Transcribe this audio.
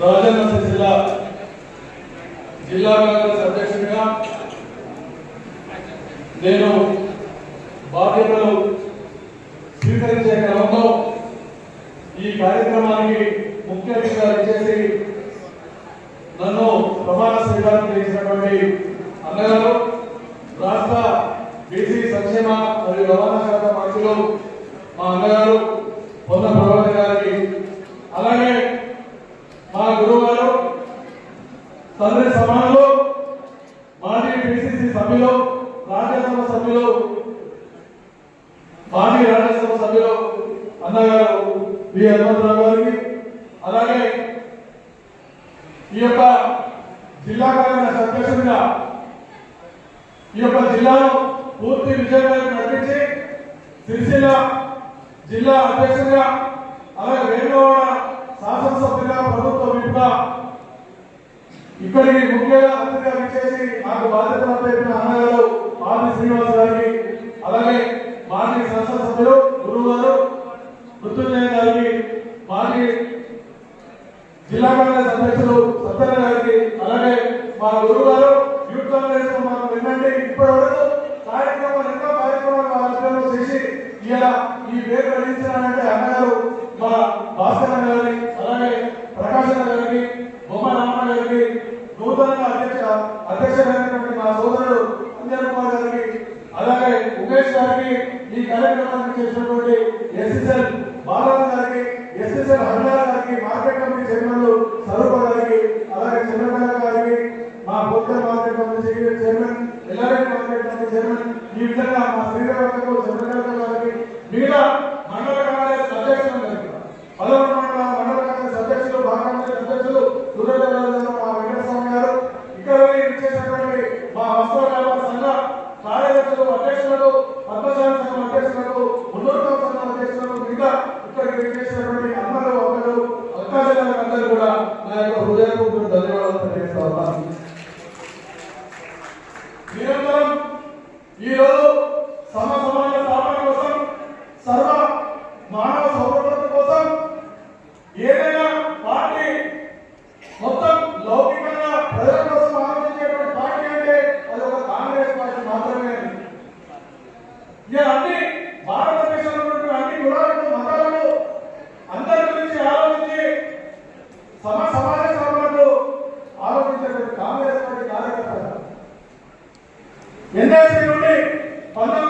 రాజన్న సిరిసిల్ల జిల్లా కాంగ్రెస్ అధ్యక్షుడిగా నేను బాధ్యతలు స్వీకరించే క్రమంలో ఈ కార్యక్రమానికి ముఖ్య అతిథిగా చేసి నన్ను ప్రమాణ స్వీకారం చేసినటువంటి అన్నగారు రాష్ట్ర బీసీ సంక్షేమ మరియు రవాణా శాఖ మంత్రులు మా అన్నగారు పొంద ప్రభాకర్ గారికి అలాగే మా గురువు గారు తండ్రి సమానులు మాజీ పిసిసి సభ్యులు రాజ్యసభ సభ్యులు మాజీ రాజ్యసభ సభ్యులు అన్నగారు వి హనుమంతరావు గారికి అలాగే ఈ యొక్క జిల్లా కాంగ్రెస్ అధ్యక్షుడిగా ఈ యొక్క జిల్లాను పూర్తి విజయవాడ నడిపించి సిరిసిల్ల జిల్లా అధ్యక్షుడిగా అలాగే వేణుగౌడ కూడా ఇక్కడికి ముఖ్యంగా అతిథిగా విచ్చేసి నాకు బాధ్యత అప్పచెప్పిన అన్నగారు ఆది శ్రీనివాస్ గారికి అలాగే మాజీ శాసనసభ్యులు గురువు గారు మృత్యుంజయ గారికి మాజీ జిల్లా కాంగ్రెస్ అధ్యక్షులు సత్యనారాయణ గారికి అలాగే మా గురువు గారు యూత్ కాంగ్రెస్లో మనం వినండి ఇప్పటి వరకు కార్యక్రమాలు ఎన్నో కార్యక్రమాలు చేసి ఇలా ఈ పేరు అందించాలంటే అన్నగారు కార్యక్రమాన్ని చేసినటువంటి ఎస్ఎస్ఎల్ బాలరాజు గారికి ఎస్ఎస్ఎల్ హరిలాల్ గారికి మార్కెట్ కమిటీ చైర్మన్లు స్వరూప గారికి అలాగే చంద్రబాబు గారికి మా Pothala market committee chairman LRN market committee chairman ఈ విధంగా మా శ్రీరామకు చంద్రబాబు గారికి మిగతా మండల కాంగ్రెస్ అధ్యక్షులు పదమూడు మండల మండల కాంగ్రెస్ అధ్యక్షులు భారత అధ్యక్షులు సూర్యదేవ మా వెంకటస్వామి గారు ఇక్కడ చేసినటువంటి మా వస్త్ర అధ్యక్షులు అధ్యక్షులు పద్మశాల సంఘం అధ్యక్షులు ఉన్నోత్తమ సంఘం అధ్యక్షులు మిగతా అమ్మలు కూడా నా యొక్క హృదయపూర్వక ధన్యవాదాలు తెలియజేస్తా ఉన్నాను. నిరంతరం ఈరోజు ఇలా భారతదేశంలో ఉన్నటువంటి అన్ని కులాలను మతాలను ఆలోచించి సమ సమాజ సమస్యలు ఆలోచించేటువంటి కాంగ్రెస్ పార్టీ కార్యకర్త పంతొమ్మిది